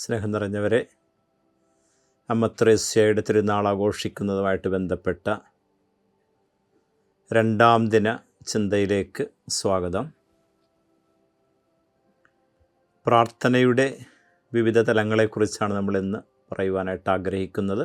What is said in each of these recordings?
സ്നേഹം നിറഞ്ഞവരെ അമ്മത്രേസ്യയുടെ തിരുനാൾ ആഘോഷിക്കുന്നതുമായിട്ട് ബന്ധപ്പെട്ട രണ്ടാം ദിന ചിന്തയിലേക്ക് സ്വാഗതം. പ്രാർത്ഥനയുടെ വിവിധ തലങ്ങളെക്കുറിച്ചാണ് നമ്മൾ ഇന്ന് പറയുവാനായിട്ട് ആഗ്രഹിക്കുന്നത്.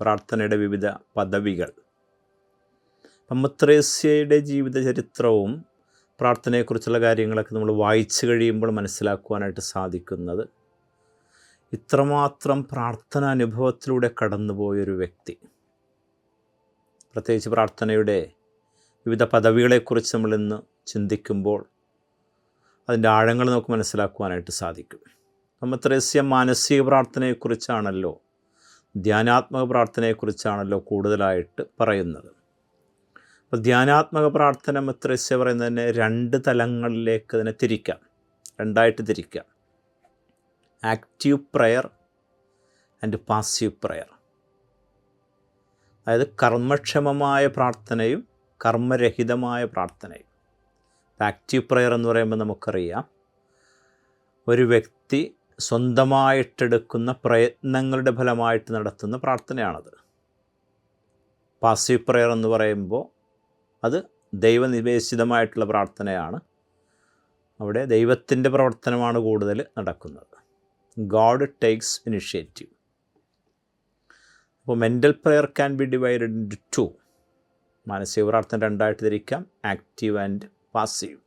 പ്രാർത്ഥനയുടെ വിവിധ പദവികൾ. അമ്മത്രേസ്യയുടെ ജീവിത ചരിത്രവും പ്രാർത്ഥനയെക്കുറിച്ചുള്ള കാര്യങ്ങളൊക്കെ നമ്മൾ വായിച്ചു കഴിയുമ്പോൾ മനസ്സിലാക്കുവാനായിട്ട് സാധിക്കുന്നത് ഇത്രമാത്രം പ്രാർത്ഥന അനുഭവത്തിലൂടെ കടന്നുപോയൊരു വ്യക്തി. പ്രത്യേകിച്ച് പ്രാർത്ഥനയുടെ വിവിധ പദവികളെക്കുറിച്ച് നമ്മൾ ഇന്ന് ചിന്തിക്കുമ്പോൾ അതിന്റെ ആഴങ്ങൾ നമുക്ക് മനസ്സിലാക്കുവാനായിട്ട് സാധിക്കും. നമ്മൾ ത്രേസ്യ മാനസിക പ്രാർത്ഥനയെക്കുറിച്ചാണല്ലോ ധ്യാനാത്മക പ്രാർത്ഥനയെക്കുറിച്ചാണല്ലോ കൂടുതലായിട്ട് പറയുന്നത്. അപ്പോൾ ധ്യാനാത്മക പ്രാർത്ഥന മത്രസ്യ പറയുന്നതിനെ രണ്ട് തലങ്ങളിലേക്ക് അതിനെ തിരിക്കാം രണ്ടായിട്ട് തിരിക്കാം. Active prayer and passive prayer അതായത് കർമ്മക്ഷമമായ പ്രാർത്ഥനയും കർമ്മരഹിതമായ പ്രാർത്ഥനയും. ആക്റ്റീവ് പ്രയർ എന്ന് പറയുമ്പോൾ നമുക്കറിയാം ഒരു വ്യക്തി സ്വന്തമായിട്ടെടുക്കുന്ന പ്രയത്നങ്ങളുടെ ഫലമായിട്ട് നടത്തുന്ന പ്രാർത്ഥനയാണത്. പാസീവ് പ്രയർ എന്ന് പറയുമ്പോൾ അത് ദൈവനിവേശിതമായിട്ടുള്ള പ്രാർത്ഥനയാണ്. അവിടെ ദൈവത്തിന്റെ പ്രവർത്തനമാണ് കൂടുതൽ നടക്കുന്നത്. ഗോഡ് ടേക്സ് ഇനിഷ്യേറ്റീവ് അപ്പോൾ mental prayer can be divided into മാനസിക പ്രാർത്ഥന രണ്ടായിട്ട് തിരിക്കാം. ആക്റ്റീവ് ആൻഡ് പാസീവ്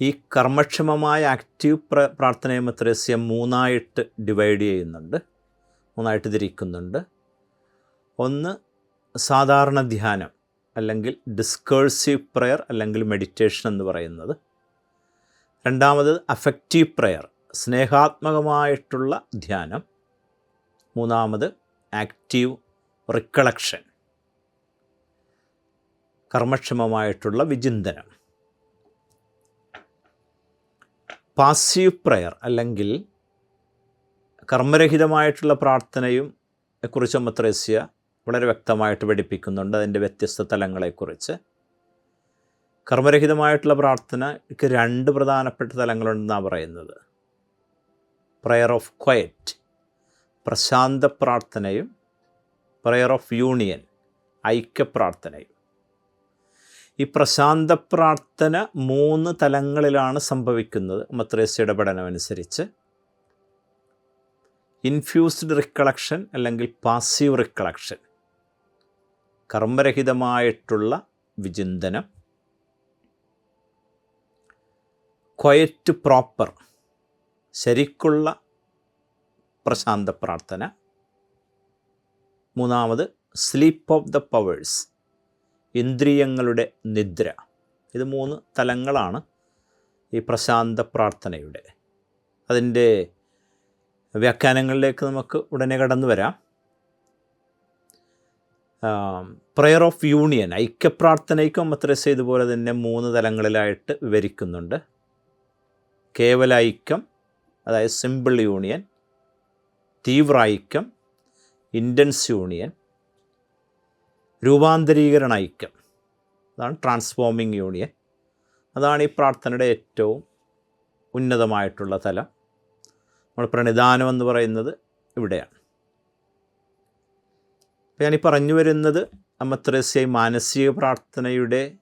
ഈ കർമ്മക്ഷമമായ ആക്റ്റീവ് പ്ര പ്രാർത്ഥനയും അത്രസ്യം മൂന്നായിട്ട് ഡിവൈഡ് ചെയ്യുന്നുണ്ട്. മൂന്നായിട്ട് തിരിക്കുന്നുണ്ട്. ഒന്ന് സാധാരണ ധ്യാനം അല്ലെങ്കിൽ ഡിസ്കേഴ്സീവ് പ്രെയർ അല്ലെങ്കിൽ മെഡിറ്റേഷൻ എന്ന് പറയുന്നത്. രണ്ടാമത് അഫക്റ്റീവ് പ്രെയർ സ്നേഹാത്മകമായിട്ടുള്ള ധ്യാനം. മൂന്നാമത് ആക്റ്റീവ് റിക്കളക്ഷൻ കർമ്മക്ഷമമായിട്ടുള്ള വിചിന്തനം. പാസീവ് പ്രയർ അല്ലെങ്കിൽ കർമ്മരഹിതമായിട്ടുള്ള പ്രാർത്ഥനയും കുറിച്ച് മത്രേസ്യ വളരെ വ്യക്തമായിട്ട് പഠിപ്പിക്കുന്നുണ്ട് അതിന്റെ വ്യത്യസ്ത തലങ്ങളെക്കുറിച്ച്. കർമ്മരഹിതമായിട്ടുള്ള പ്രാർത്ഥനയ്ക്ക് രണ്ട് പ്രധാനപ്പെട്ട തലങ്ങളുണ്ടെന്നാണ് പറയുന്നത്. പ്രയർ ഓഫ് ക്വയറ്റ് പ്രശാന്ത പ്രാർത്ഥനയും പ്രയർ ഓഫ് യൂണിയൻ ഐക്യപ്രാർത്ഥനയും. ഈ പ്രശാന്ത പ്രാർത്ഥന മൂന്ന് തലങ്ങളിലാണ് സംഭവിക്കുന്നത്. മത്രേസ്യയുടെ പഠനമനുസരിച്ച് ഇൻഫ്യൂസ്ഡ് റിക്കളക്ഷൻ അല്ലെങ്കിൽ പാസീവ് റിക്കളക്ഷൻ കർമ്മരഹിതമായിട്ടുള്ള വിചിന്തനം. ക്വയറ്റ് പ്രോപ്പർ ശരിക്കുള്ള പ്രശാന്ത പ്രാർത്ഥന മൂന്നാമത് സ്ലീപ്പ് ഓഫ് ദ പവേഴ്സ് ഇന്ദ്രിയങ്ങളുടെ നിദ്ര. ഇത് മൂന്ന് തലങ്ങളാണ് ഈ പ്രശാന്ത പ്രാർത്ഥനയുടെ അതിന്റെ വ്യാഖ്യാനങ്ങളിലേക്ക് നമുക്ക് ഉടനെ കടന്നു വരാം. പ്രയർ ഓഫ് യൂണിയൻ ഐക്യപ്രാർത്ഥനയ്ക്കും മത്രസ് ഇതുപോലെ തന്നെ മൂന്ന് തലങ്ങളിലായിട്ട് വിവരിക്കുന്നുണ്ട്. കേവല ഐക്യം അതായത് സിമ്പിൾ യൂണിയൻ തീവ്ര ഐക്യം ഇന്റൻസ് യൂണിയൻ രൂപാന്തരീകരണ ഐക്യം. അതാണ് ട്രാൻസ്ഫോമിങ് യൂണിയൻ. അതാണ് ഈ പ്രാർത്ഥനയുടെ ഏറ്റവും ഉന്നതമായിട്ടുള്ള തലം. നമ്മൾ പ്രണിധാനം എന്ന് പറയുന്നത് ഇവിടെയാണ്. അപ്പോൾ ഞാനീ പറഞ്ഞു വരുന്നത് അമ്മത്രസ്യ മാനസിക പ്രാർത്ഥനയുടെ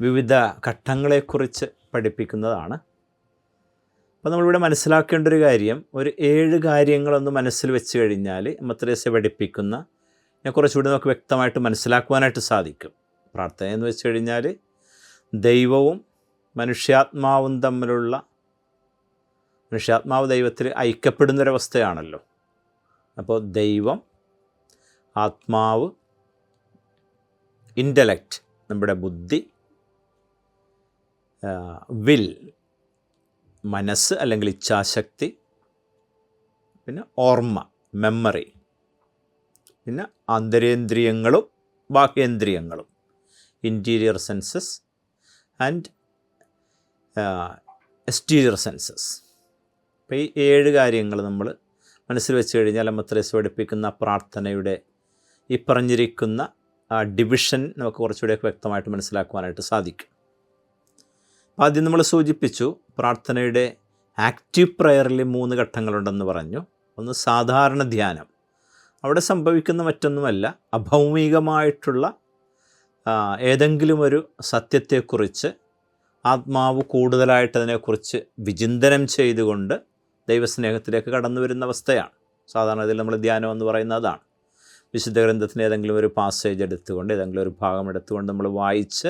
വിവിധ ഘട്ടങ്ങളെക്കുറിച്ച് പഠിപ്പിക്കുന്നതാണ്. അപ്പോൾ നമ്മളിവിടെ മനസ്സിലാക്കേണ്ട ഒരു കാര്യം ഒരു ഏഴ് കാര്യങ്ങളൊന്ന് മനസ്സിൽ വെച്ച് കഴിഞ്ഞാൽ മത്രേസെ പഠിപ്പിക്കുന്ന ഞാൻ കുറച്ചുകൂടി നമുക്ക് വ്യക്തമായിട്ട് മനസ്സിലാക്കുവാനായിട്ട് സാധിക്കും. പ്രാർത്ഥന എന്ന് വെച്ച് കഴിഞ്ഞാൽ ദൈവവും മനുഷ്യാത്മാവും തമ്മിലുള്ള മനുഷ്യാത്മാവ് ദൈവത്തിൽ ഐക്യപ്പെടുന്നൊരവസ്ഥയാണല്ലോ. അപ്പോൾ ദൈവം ആത്മാവ് ഇന്റലക്റ്റ് നമ്മുടെ ബുദ്ധി വിൽ മനസ്സ് അല്ലെങ്കിൽ ഇച്ഛാശക്തി പിന്നെ ഓർമ്മ മെമ്മറി പിന്നെ ആന്തരേന്ദ്രിയങ്ങളും ബാഹ്യേന്ദ്രിയങ്ങളും interior senses and exterior senses അപ്പോൾ ഈ ഏഴ് കാര്യങ്ങൾ നമ്മൾ മനസ്സിൽ വെച്ച് കഴിഞ്ഞാൽ അമ്മത്രേസ് പഠിപ്പിക്കുന്ന പ്രാർത്ഥനയുടെ ഈ പറഞ്ഞിരിക്കുന്ന ഡിവിഷൻ നമുക്ക് കുറച്ചുകൂടെയൊക്കെ വ്യക്തമായിട്ട് മനസ്സിലാക്കുവാനായിട്ട് സാധിക്കും. അപ്പോൾ ആദ്യം നമ്മൾ സൂചിപ്പിച്ചു പ്രാർത്ഥനയുടെ ആക്റ്റീവ് പ്രയറിൽ മൂന്ന് ഘട്ടങ്ങളുണ്ടെന്ന് പറഞ്ഞു. ഒന്ന് സാധാരണ ധ്യാനം. അവിടെ സംഭവിക്കുന്ന മറ്റൊന്നുമല്ല. അഭൗമികമായിട്ടുള്ള ഏതെങ്കിലും ഒരു സത്യത്തെക്കുറിച്ച് ആത്മാവ് കൂടുതലായിട്ട് അതിനെക്കുറിച്ച് വിചിന്തനം ചെയ്തുകൊണ്ട് ദൈവസ്നേഹത്തിലേക്ക് കടന്നു വരുന്ന അവസ്ഥയാണ്. സാധാരണ ഇതിൽ നമ്മൾ ധ്യാനം എന്ന് പറയുന്ന അതാണ്. വിശുദ്ധ ഗ്രന്ഥത്തിന് ഏതെങ്കിലും ഒരു പാസേജ് എടുത്തുകൊണ്ട് ഏതെങ്കിലും ഒരു ഭാഗം എടുത്തുകൊണ്ട് നമ്മൾ വായിച്ച്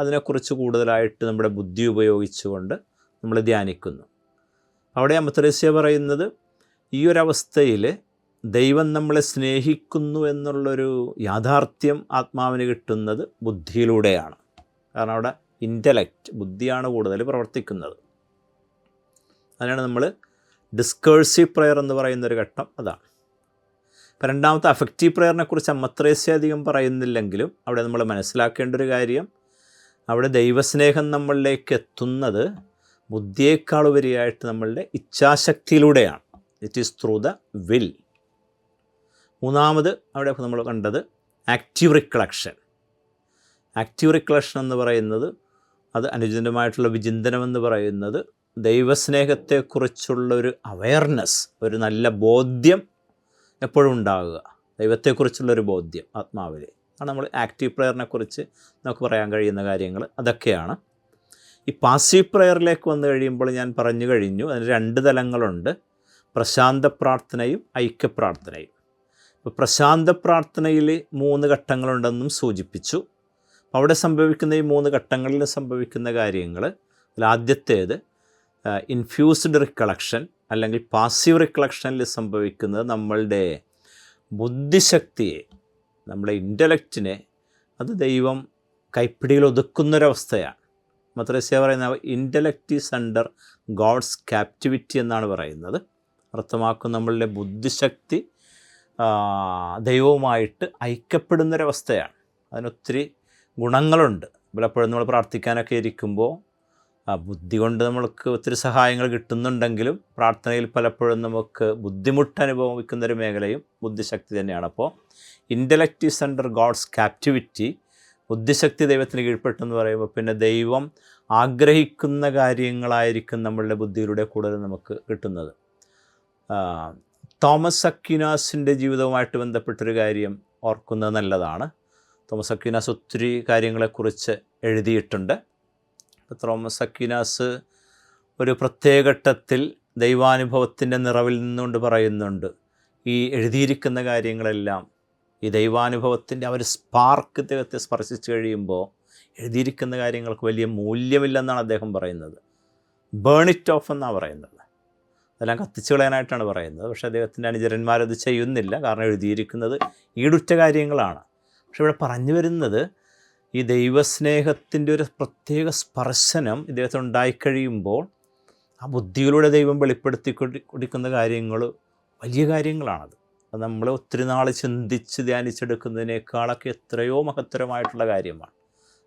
അതിനെക്കുറിച്ച് കൂടുതലായിട്ട് നമ്മുടെ ബുദ്ധി ഉപയോഗിച്ചുകൊണ്ട് നമ്മൾ ധ്യാനിക്കുന്നു. അവിടെ അമത്രേസ്യ പറയുന്നത് ഈ ഒരവസ്ഥയിൽ ദൈവം നമ്മളെ സ്നേഹിക്കുന്നു എന്നുള്ളൊരു യാഥാർത്ഥ്യം ആത്മാവിന് കിട്ടുന്നത് ബുദ്ധിയിലൂടെയാണ്. കാരണം അവിടെ ഇന്റലക്റ്റ് ബുദ്ധിയാണ് കൂടുതൽ പ്രവർത്തിക്കുന്നത്. അതിനാണ് നമ്മൾ ഡിസ്കേഴ്സീവ് പ്രെയർ എന്ന് പറയുന്ന ഒരു ഘട്ടം അതാണ്. ഇപ്പം രണ്ടാമത്തെ അഫക്റ്റീവ് പ്രെയറിനെക്കുറിച്ച് അമ്മത്രേസ്യ അധികം പറയുന്നില്ലെങ്കിലും അവിടെ നമ്മൾ മനസ്സിലാക്കേണ്ട ഒരു കാര്യം അവിടെ ദൈവസ്നേഹം നമ്മളിലേക്ക് എത്തുന്നത് ബുദ്ധിയേക്കാൾ ഉപരിയായിട്ട് നമ്മളുടെ ഇച്ഛാശക്തിയിലൂടെയാണ്. It is through the will മൂന്നാമത് അവിടെ നമ്മൾ കണ്ടത് ആക്റ്റീവ് റിക്ലക്ഷൻ ആക്റ്റീവ് റിക്ലക്ഷൻ എന്ന് പറയുന്നത് അത് അനുചിതമായിട്ടുള്ള വിചിന്തനം എന്ന് പറയുന്നത് ദൈവസ്നേഹത്തെക്കുറിച്ചുള്ള ഒരു അവയർനെസ് ഒരു നല്ല ബോധ്യം എപ്പോഴും ഉണ്ടാകുക. ദൈവത്തെക്കുറിച്ചുള്ളൊരു ബോധ്യം ആത്മാവിൽ ആണ് നമ്മൾ ആക്റ്റീവ് പ്രെയറിനെ കുറിച്ച് നമുക്ക് പറയാൻ കഴിയുന്ന കാര്യങ്ങൾ അതൊക്കെയാണ്. ഈ പാസീവ് പ്രെയറിലേക്ക് വന്നു കഴിയുമ്പോൾ ഞാൻ പറഞ്ഞു കഴിഞ്ഞു അതിന് രണ്ട് തലങ്ങളുണ്ട്. പ്രശാന്ത പ്രാർത്ഥനയും ഐക്യപ്രാർത്ഥനയും. ഇപ്പോൾ പ്രശാന്ത പ്രാർത്ഥനയിൽ മൂന്ന് ഘട്ടങ്ങളുണ്ടെന്നും സൂചിപ്പിച്ചു. അവിടെ സംഭവിക്കുന്ന ഈ മൂന്ന് ഘട്ടങ്ങളിൽ സംഭവിക്കുന്ന കാര്യങ്ങൾ അതിൽ ആദ്യത്തേത് ഇൻഫ്യൂസ്ഡ് റിക്കളക്ഷൻ അല്ലെങ്കിൽ പാസീവ് റിക്കളക്ഷനിൽ സംഭവിക്കുന്നത് നമ്മളുടെ ബുദ്ധിശക്തിയെ നമ്മുടെ ഇന്റലക്റ്റിനെ അത് ദൈവം കൈപ്പിടിയിൽ ഒതുക്കുന്നൊരവസ്ഥയാണ്. മത്രസ്യ പറയുന്ന intellect is under God's captivity എന്നാണ് പറയുന്നത്. അർത്ഥമാക്കും നമ്മളുടെ ബുദ്ധിശക്തി ദൈവവുമായിട്ട് ഐക്യപ്പെടുന്നൊരവസ്ഥയാണ്. അതിനൊത്തിരി ഗുണങ്ങളുണ്ട്. പലപ്പോഴും നമ്മൾ പ്രാർത്ഥിക്കാനൊക്കെ ഇരിക്കുമ്പോൾ ആ ബുദ്ധി കൊണ്ട് നമ്മൾക്ക് ഒത്തിരി സഹായങ്ങൾ കിട്ടുന്നുണ്ടെങ്കിലും പ്രാർത്ഥനയിൽ പലപ്പോഴും നമുക്ക് ബുദ്ധിമുട്ട് അനുഭവിക്കുന്ന ഒരു മേഖലയും ബുദ്ധിശക്തി തന്നെയാണ്. അപ്പോൾ intellect is under God's captivity ബുദ്ധിശക്തി ദൈവത്തിന് കീഴ്പ്പെട്ടെന്ന് പറയുമ്പോൾ പിന്നെ ദൈവം ആഗ്രഹിക്കുന്ന കാര്യങ്ങളായിരിക്കും നമ്മളുടെ ബുദ്ധിയിലൂടെ കൂടുതൽ നമുക്ക് കിട്ടുന്നത്. തോമസ് അക്വിനാസിന്റെ ജീവിതവുമായിട്ട് ബന്ധപ്പെട്ടൊരു കാര്യം ഓർക്കുന്നത് നല്ലതാണ്. തോമസ് അക്വിനാസ് ഒത്തിരി കാര്യങ്ങളെക്കുറിച്ച് എഴുതിയിട്ടുണ്ട്. തോമസ് അക്വിനാസ് ഒരു പ്രത്യേക ഘട്ടത്തിൽ ദൈവാനുഭവത്തിന്റെ നിറവിൽ നിന്നുകൊണ്ട് പറയുന്നുണ്ട്. ഈ എഴുതിയിരിക്കുന്ന കാര്യങ്ങളെല്ലാം ഈ ദൈവാനുഭവത്തിന്റെ ആ ഒരു സ്പാർക്ക് ദൈവത്തെ സ്പർശിച്ചു കഴിയുമ്പോൾ എഴുതിയിരിക്കുന്ന കാര്യങ്ങൾക്ക് വലിയ മൂല്യമില്ലെന്നാണ് അദ്ദേഹം പറയുന്നത്. ബേൺ ഇറ്റ് ഓഫ് എന്നാണ് പറയുന്നത്. അതെല്ലാം കത്തിച്ചു കളയാനായിട്ടാണ് പറയുന്നത്. പക്ഷേ അദ്ദേഹത്തിന്റെ അനുചരന്മാരത് ചെയ്യുന്നില്ല. കാരണം എഴുതിയിരിക്കുന്നത് ഈടുറ്റ കാര്യങ്ങളാണ്. പക്ഷെ ഇവിടെ പറഞ്ഞു വരുന്നത് ഈ ദൈവസ്നേഹത്തിന്റെ ഒരു പ്രത്യേക സ്പർശനം ഇദ്ദേഹത്തിന് ഉണ്ടായിക്കഴിയുമ്പോൾ ആ ബുദ്ധിയിലൂടെ ദൈവം വെളിപ്പെടുത്തി കൊടി- കൊടുക്കുന്ന കാര്യങ്ങൾ വലിയ കാര്യങ്ങളാണത്. അത് നമ്മൾ ഒത്തിരി നാൾ ചിന്തിച്ച് ധ്യാനിച്ചെടുക്കുന്നതിനേക്കാളൊക്കെ എത്രയോ മഹത്തരമായിട്ടുള്ള കാര്യമാണ്.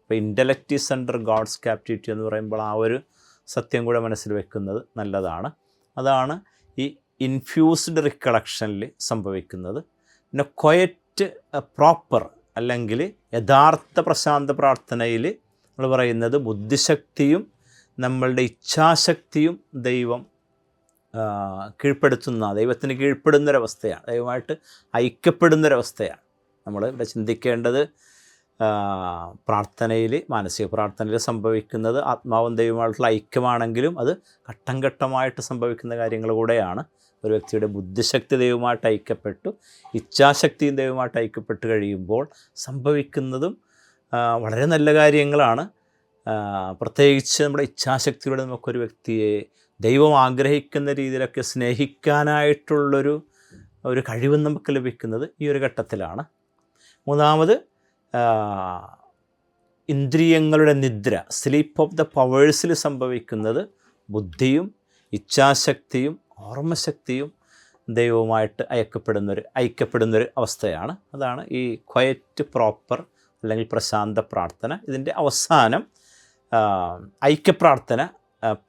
അപ്പോൾ intellect is under God's captivity എന്ന് പറയുമ്പോൾ ആ ഒരു സത്യം കൂടെ മനസ്സിൽ വെക്കുന്നത് നല്ലതാണ്. അതാണ് ഈ ഇൻഫ്യൂസ്ഡ് റിക്കളക്ഷനിൽ സംഭവിക്കുന്നത്. പിന്നെ ക്വയറ്റ് പ്രോപ്പർ അല്ലെങ്കിൽ യഥാർത്ഥ പ്രശാന്ത പ്രാർത്ഥനയിൽ നമ്മൾ പറയുന്നത് ബുദ്ധിശക്തിയും നമ്മളുടെ ഇച്ഛാശക്തിയും ദൈവം കീഴ്പ്പെടുത്തുന്ന ദൈവത്തിന് കീഴ്പ്പെടുന്നൊരവസ്ഥയാണ്. ദൈവമായിട്ട് ഐക്യപ്പെടുന്നൊരവസ്ഥയാണ് നമ്മൾ ഇവിടെ ചിന്തിക്കേണ്ടത്. പ്രാർത്ഥനയിൽ മാനസിക പ്രാർത്ഥനയിൽ സംഭവിക്കുന്നത് ആത്മാവും ദൈവമായിട്ടുള്ള ഐക്യമാണെങ്കിലും അത് ഘട്ടം ഘട്ടമായിട്ട് സംഭവിക്കുന്ന കാര്യങ്ങൾ കൂടെയാണ്. ഒരു വ്യക്തിയുടെ ബുദ്ധിശക്തി ദൈവമായിട്ട് ഐക്യപ്പെട്ടു ഇച്ഛാശക്തിയും ദൈവമായിട്ട് ഐക്യപ്പെട്ട് കഴിയുമ്പോൾ സംഭവിക്കുന്നതും വളരെ നല്ല കാര്യങ്ങളാണ്. പ്രത്യേകിച്ച് നമ്മുടെ ഇച്ഛാശക്തിയുടെ നമുക്കൊരു വ്യക്തിയെ ദൈവം ആഗ്രഹിക്കുന്ന രീതിയിലൊക്കെ സ്നേഹിക്കാനായിട്ടുള്ളൊരു ഒരു കഴിവ് നമുക്ക് ലഭിക്കുന്നത് ഈ ഒരു ഘട്ടത്തിലാണ്. മൂന്നാമത് ഇന്ദ്രിയങ്ങളുടെ നിദ്ര സ്ലീപ്പ് ഓഫ് ദ പവേഴ്സിൽ സംഭവിക്കുന്നത് ബുദ്ധിയും ഇച്ഛാശക്തിയും ഓർമ്മശക്തിയും ദൈവവുമായിട്ട് അയക്കപ്പെടുന്നൊരു ഐക്യപ്പെടുന്നൊരു അവസ്ഥയാണ്. അതാണ് ഈ ക്വയറ്റ് പ്രോപ്പർ അല്ലെങ്കിൽ പ്രശാന്ത പ്രാർത്ഥന. ഇതിന്റെ അവസാനം ഐക്യപ്രാർത്ഥന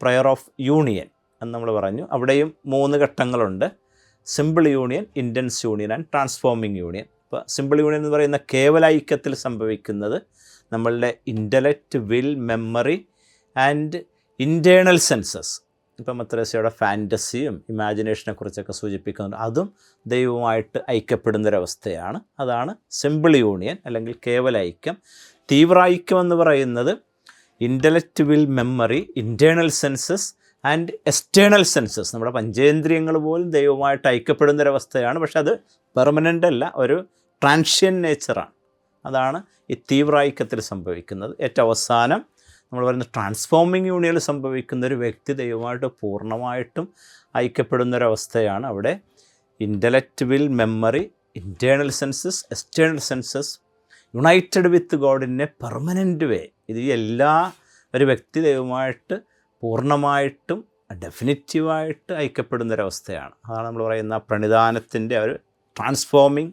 പ്രയർ ഓഫ് യൂണിയൻ എന്ന് നമ്മൾ പറഞ്ഞു. അവിടെയും മൂന്ന് ഘട്ടങ്ങളുണ്ട്. Simple union intense union and transforming union ഇപ്പോൾ സിമ്പിൾ യൂണിയൻ എന്ന് പറയുന്ന കേവല ഐക്യത്തിൽ സംഭവിക്കുന്നത് നമ്മളുടെ intellect will memory and internal senses ഇപ്പം മത്രേസയുടെ ഫാന്റസിയും ഇമാജിനേഷനെ കുറിച്ചൊക്കെ സൂചിപ്പിക്കുന്നുണ്ട്. അതും ദൈവവുമായിട്ട് ഐക്യപ്പെടുന്നൊരവസ്ഥയാണ്. അതാണ് സിമ്പിൾ യൂണിയൻ അല്ലെങ്കിൽ കേവല ഐക്യം. തീവ്ര ഐക്യം എന്ന് പറയുന്നത് intellect will memory internal senses and external senses നമ്മുടെ പഞ്ചേന്ദ്രിയങ്ങൾ പോലും ദൈവവുമായിട്ട് ഐക്യപ്പെടുന്നൊരവസ്ഥയാണ്. പക്ഷെ അത് പെർമനന്റ് അല്ല ഒരു ട്രാൻഷ്യൻ നേച്ചറാണ് അതാണ് ഈ തീവ്ര ഐക്യത്തിൽ സംഭവിക്കുന്നത്. ഏറ്റവും അവസാനം നമ്മൾ പറയുന്ന ട്രാൻസ്ഫോമിങ് യൂണിയനിൽ സംഭവിക്കുന്ന ഒരു വ്യക്തി ദൈവമായിട്ട് പൂർണമായിട്ടും ഐക്യപ്പെടുന്ന ഒരവസ്ഥയാണ് അവിടെ intellect will memory internal senses external senses united with God in a permanent way ഇത് എല്ലാ ഒരു വ്യക്തി ദൈവമായിട്ട് പൂർണമായിട്ടും ഡെഫിനിറ്റീവായിട്ട് ഐക്യപ്പെടുന്നൊരവസ്ഥയാണ്. അതാണ് നമ്മൾ പറയുന്ന പ്രണിധാനത്തിന്റെ ഒരു ട്രാൻസ്ഫോമിങ്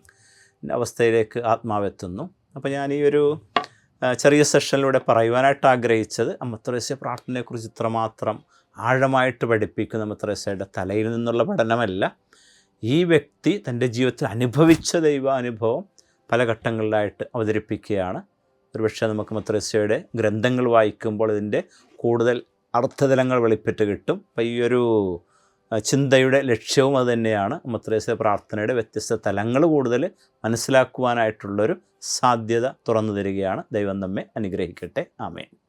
അവസ്ഥയിലേക്ക് ആത്മാവെത്തുന്നു അപ്പോൾ ഞാൻ ഈ ഒരു ചെറിയ സെഷനിലൂടെ പറയുവാനായിട്ട് ആഗ്രഹിച്ചത് അമ്മത്തറേസ്യ പ്രാർത്ഥനയെക്കുറിച്ച് ഇത്രമാത്രം ആഴമായിട്ട് പഠിപ്പിക്കുന്ന അമ്മത്രേസ്യയുടെ തലയിൽ നിന്നുള്ള പഠനമല്ല. ഈ വ്യക്തി തന്റെ ജീവിതത്തിൽ അനുഭവിച്ച ദൈവാനുഭവം പല ഘട്ടങ്ങളിലായിട്ട് അവതരിപ്പിക്കുകയാണ്. ഒരുപക്ഷെ നമുക്ക് മത്രേസ്യയുടെ ഗ്രന്ഥങ്ങൾ വായിക്കുമ്പോൾ ഇതിന്റെ കൂടുതൽ അർത്ഥതലങ്ങൾ വെളിപ്പെട്ട് കിട്ടും. അപ്പോൾ ഈ ഒരു ചിന്തയുടെ ലക്ഷ്യവും അതുതന്നെയാണ് മത്രേസ്യ പ്രാർത്ഥനയുടെ വ്യത്യസ്ത തലങ്ങൾ കൂടുതൽ മനസ്സിലാക്കുവാനായിട്ടുള്ളൊരു സാധ്യത തുറന്നു തരികയാണ്. ദൈവം നമ്മെ അനുഗ്രഹിക്കട്ടെ. ആമേൻ.